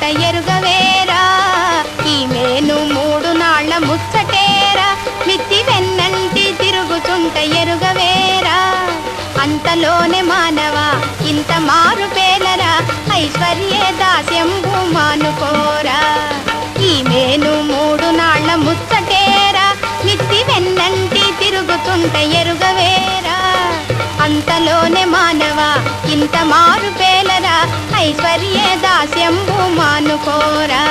తిరుగుతుంట ఎరుగవేరా? ఈ మేను మూడు నాళ్ళ ముచ్చటేరా? మిత్తి వెన్నంటి తిరుగుతుంట ఎరుగవేరా? అంతలోనే మానవ ఇంత మారు పేలరా? ఐశ్వర్య దాస్యంబు మానుకోరా? ఈ మేను మూడు నాళ్ళ ముచ్చటేరా? మిత్తి వెన్నంటి తిరుగుతుంట ఎరుగవేరా? అంతలోనే మానవ ఇంత మారు పేలరా ఐశ్వర్యే దాస్యంబు మానుకోరా.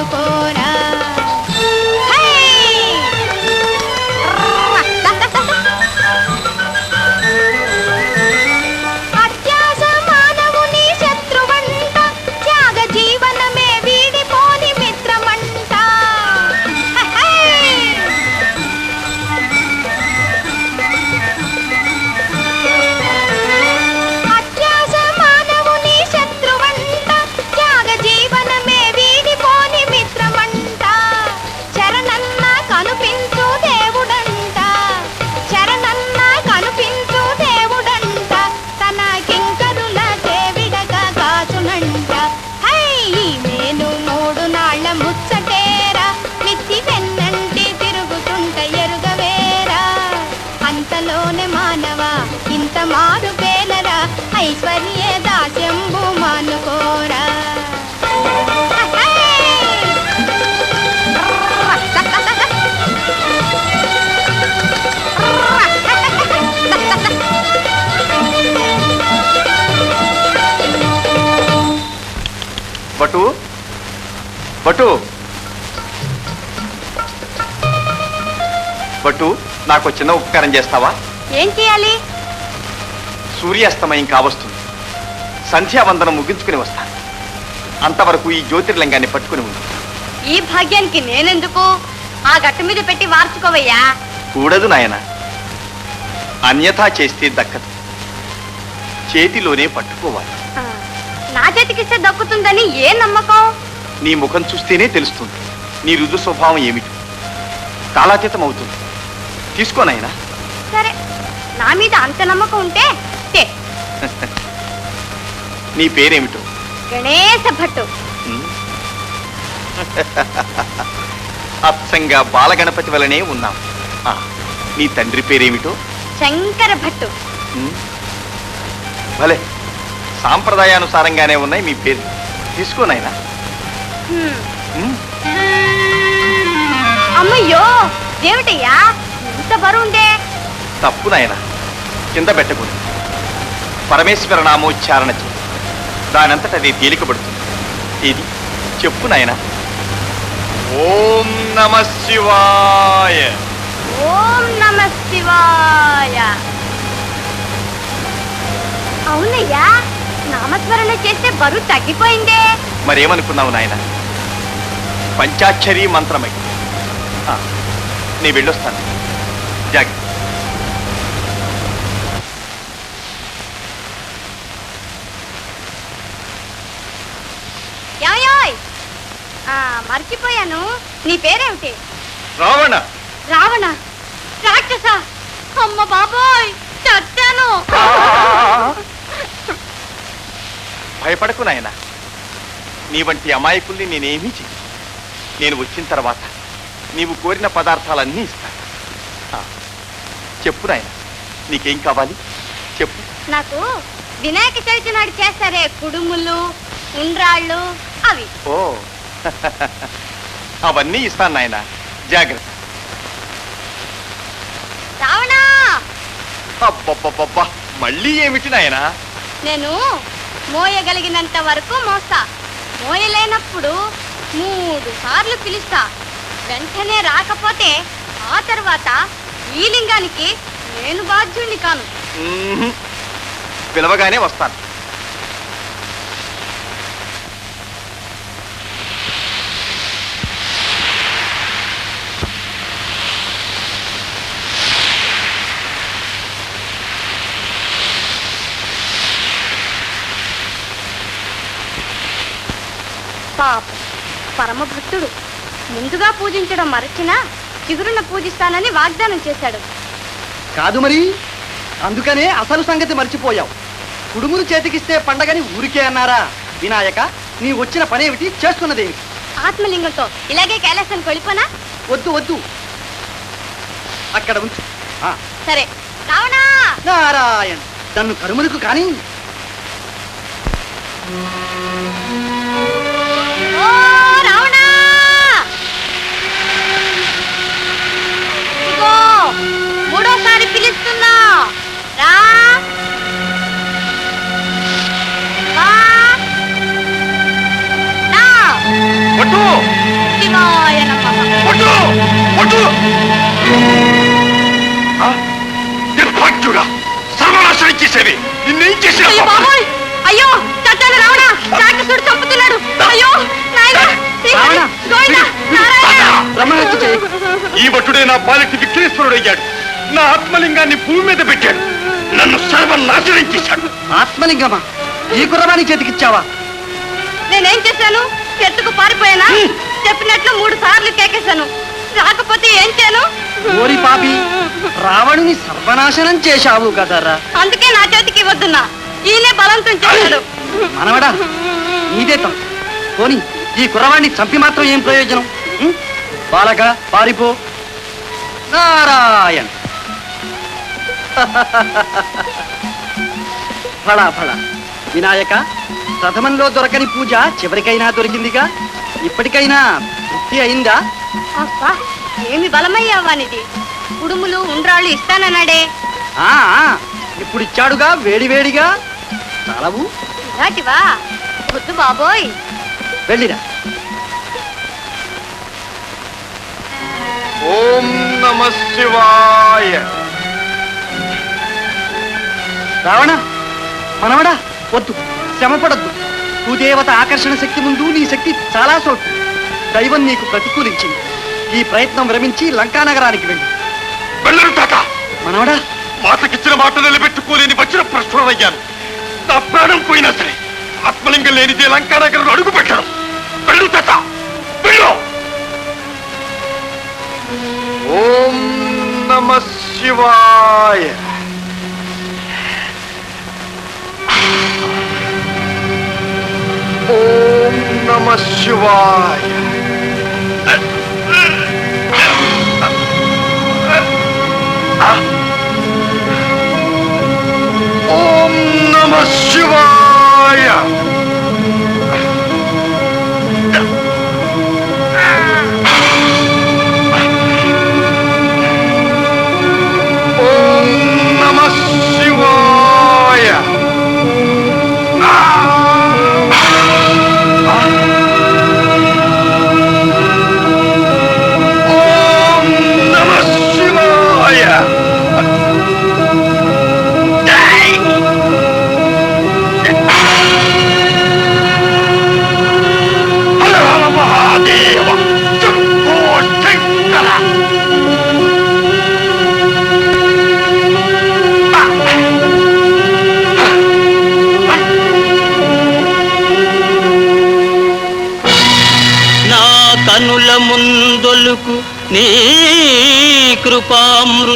మానుకోరా ఐశ్వర్య దాస్యంబు మానుకోరా. బటు బటు. బటు నాకు చిన్న ఉపకారం చేస్తావా? ఏం చేయాలి? సూర్యాస్తమయం కావస్తుంది. సంధ్యావందనం ముగించుకుని వస్తాను. అంతవరకు ఈ జ్యోతిర్లింగాన్ని పట్టుకుని ఉంది ఈ భాగ్యానికి నేనెందుకు? ఆ గట్టు మీద పెట్టి వార్చుకోవయ్యా కూడదు నాయన. అన్యథా చేస్తే దక్కదు. చేతిలోనే పట్టుకోవాలి. నా చేతికిస్తే దక్కుతుందని ఏ నమ్మకం? నీ ముఖం చూస్తేనే తెలుస్తుంది. నీ రుజు స్వభావం ఏమిటి? కాలాతీతం అవుతుంది తీసుకో నాయనా. సరే నా మీద అంత నమ్మకం ఉంటే. నీ పేరేమిటో? గణేశ భట్టు. అచ్చంగా బాలగణపతి వలనే ఉన్నాం. ఆ, నీ తండ్రి పేరేమిటో? శంకర భట్టు. ఉమ్. భలే. సాంప్రదాయానుసారంగానే ఉన్నాయి మీ పేరు తీసుకో నాయనా. హ్మ్. ఉమ్. అమ్మయ్యో ఏమిటయ్యా? ఇంత బరువుందే తప్పు నాయన. కింద పెట్టకూడదు. పరమేశ్వర నామోచ్చారణ చే దానంతట అది తేలికబడుతుంది ఇది చెప్పు నాయన. ఓం నమ శివాయ. ఓం నమ శివాయ. అవునయ్యా నామస్మరణ చేస్తే బరువు తగ్గిపోయిందే. మరేమనుకున్నావు నాయన? పంచాక్షరీ మంత్రమై. ఆ, నీ వెళ్ళొస్తాను. జాగ్రత్త యాయోయ్ ఆ, మర్చిపోయాను నీ పేరేమిటి? రావణ. రావణ. రాక్షస. అమ్మ బాబోయ్ చచ్చాను. భయపడకు నాయన. నీ వంటి అమాయకుల్ని నేనేమీ చెయ్యి నేను వచ్చిన తర్వాత నీవు కోరిన పదార్థాలన్నీ ఇస్తాను ఆ, చెప్పు నాయన నీకేం కావాలి? చెప్పు. నాకు వినాయక చవితి నాడు చేస్తారే కుడుములు ఉండ్రాళ్ళు అవి. ఓ అవన్నీ ఇస్తాను నాయన. జాగ్రత్త. రావణా! అబ్బబ్బబ్బబ్బా. మళ్ళీ ఏమిటి నాయనా? నేను మోయగలిగినంత వరకు మోస్తా. మోయలేనప్పుడు మూడు సార్లు పిలుస్తా. వెంటనే రాకపోతే ఆ తర్వాత ఈ లింగానికి నేను బాధ్యుణ్ణి కాను. పిలవగానే వస్తాను. పాపం పరమ భక్తుడు ముందుగా పూజించడం మరచినా చిగురున పూజిస్తానని వాగ్దానం చేశాడు. కాదు మరి అందుకనే అసలు సంగతి మర్చిపోయావు. కుడుములు చేతికిస్తే పండగని ఊరికే అన్నారా? వినాయక నీ వచ్చిన పనేమిటి? చేస్తున్నదేమిటి? ఆత్మలింగంతో ఇలాగే కైలాసానికి వెళ్ళిపోనా వద్దు వద్దు. అక్కడ ఉంచు. ఆ, సరే. నారాయణ నన్ను కరుములకు కానీ. ఈ భటుడే నా పాలిటి విఘ్నేశ్వరుడు అయ్యాడు నా ఆత్మలింగాన్ని భూమి మీద పెట్టాడు. నన్ను సర్వనాశనం చేశాడు. ఆత్మలింగమా? ఈ కుర్రవాణి చేతికిచ్చావా? నేనేం చేశాను? చెట్టుకు పారిపోయానా? చెప్పినట్లు మూడు సార్లు కేకేశాను. రాకపోతే ఏం చేయను? ఓరి పాపి రావణుని సర్వనాశనం చేశావు కదరా. అందుకే నా చేతికి వద్దున్నా ఈయనే బలంతం చేశాడు. మనవడా నీదే తప్పు. పోని ఈ కుర్రవాణ్ణి చంపి మాత్రం ఏం ప్రయోజనం? బాలక పారిపో. నారాయణ. ఫళ ఫళ. వినాయక ప్రథమంలో దొరకని పూజ చివరికైనా దొరికిందిగా? ఇప్పటికైనా తృప్తి అయిందా? అబ్బా ఏమి బలమయ్యావానిది? కుడుములు ఉండ్రాళ్ళు ఇస్తానన్నాడే. ఆ ఆ, ఇప్పుడు ఇచ్చాడుగా వేడివేడిగా చాలవు. ఇలాంటివా? వద్దు బాబోయ్. వెళ్ళిరా. ఓం నమ శివాయ. రావణ మనవడా వద్దు శ్రమపడద్దు. భూదేవత ఆకర్షణ శక్తి ముందు నీ శక్తి చాలా సోటు దైవం నీకు ప్రతికూలించింది. ఈ ప్రయత్నం విరమించి లంకానగరానికి వెళ్ళి. వెళ్ళరు తాత. మనవడా. మాతకిచ్చిన మాట నిలబెట్టుకోలేని వచ్చిన ప్రశ్నలయ్యాను నా ప్రాణం పోయినా సరే ఆత్మలింగం లేనిదే లంకానగరంలో అడుగు పెట్టడం వెళ్ళు తాత. ఓం నమ శివాయ ఓం నమ శివాయ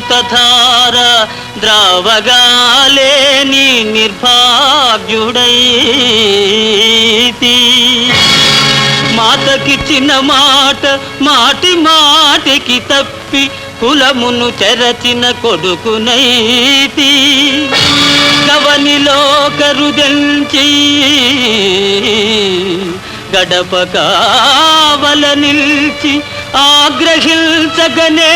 కృపామృతధార ద్రావగాలేని నిర్భాగ్యుడైతి మాతకిచ్చిన మాట మాటి మాటికి తప్పి కులమును చెరచిన కొడుకునైతి. గవనిలో కరుదెంచి గడప కావల నిల్చి ఆగ్రహించగనే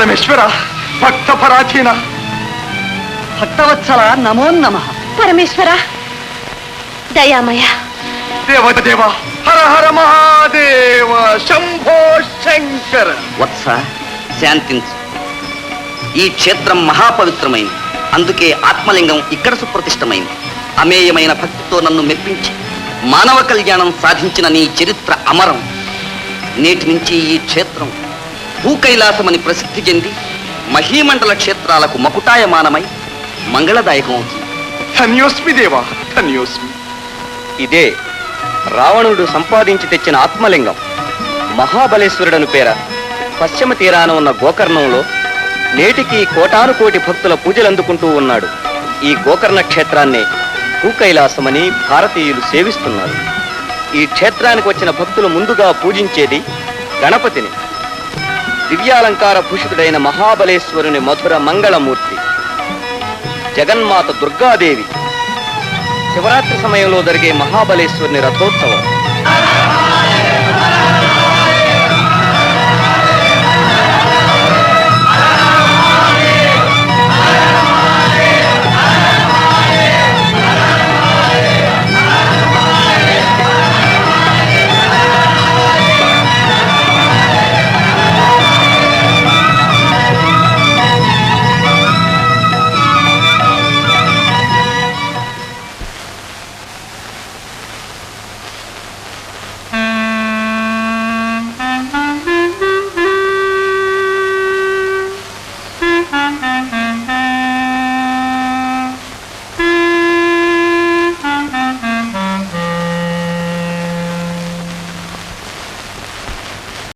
పరమేశ్వర భక్త పరాధీన భక్తవత్సల నమో నమ. పరమేశ్వర దయామయ. దేవత దేవ హర హర మహాదేవ శంభో శంకర. వత్స శాంతించు ఈ క్షేత్రం మహాపవిత్రమైంది. అందుకే ఆత్మలింగం ఇక్కడ సుప్రతిష్టమైంది. అమేయమైన భక్తితో నన్ను మెప్పించి మానవ కళ్యాణం సాధించిన నీ చరిత్ర అమరం. నేటి నుంచి ఈ క్షేత్రం భూకైలాసమని ప్రసిద్ధి చెంది మహీమండల క్షేత్రాలకు మకుటాయమానమై మంగళదాయకం అవుతుంది ధన్యోస్మి దేవా ధన్యోస్మి. ఇదే రావణుడు సంపాదించి తెచ్చిన ఆత్మలింగం. మహాబలేశ్వరుడను పేర పశ్చిమ తీరాన ఉన్న గోకర్ణంలో నేటికి కోటాను కోటి భక్తుల పూజలు అందుకుంటూ ఉన్నాడు. ఈ గోకర్ణ క్షేత్రాన్నే భూకైలాసమని భారతీయులు సేవిస్తున్నారు. ఈ క్షేత్రానికి వచ్చిన భక్తులు ముందుగా పూజించేది గణపతిని. దివ్యాలంకార భూషితుడైన మహాబలేశ్వరుని మధుర మంగళమూర్తి. జగన్మాత దుర్గాదేవి. శివరాత్రి సమయంలో జరిగే మహాబలేశ్వరుని రథోత్సవం.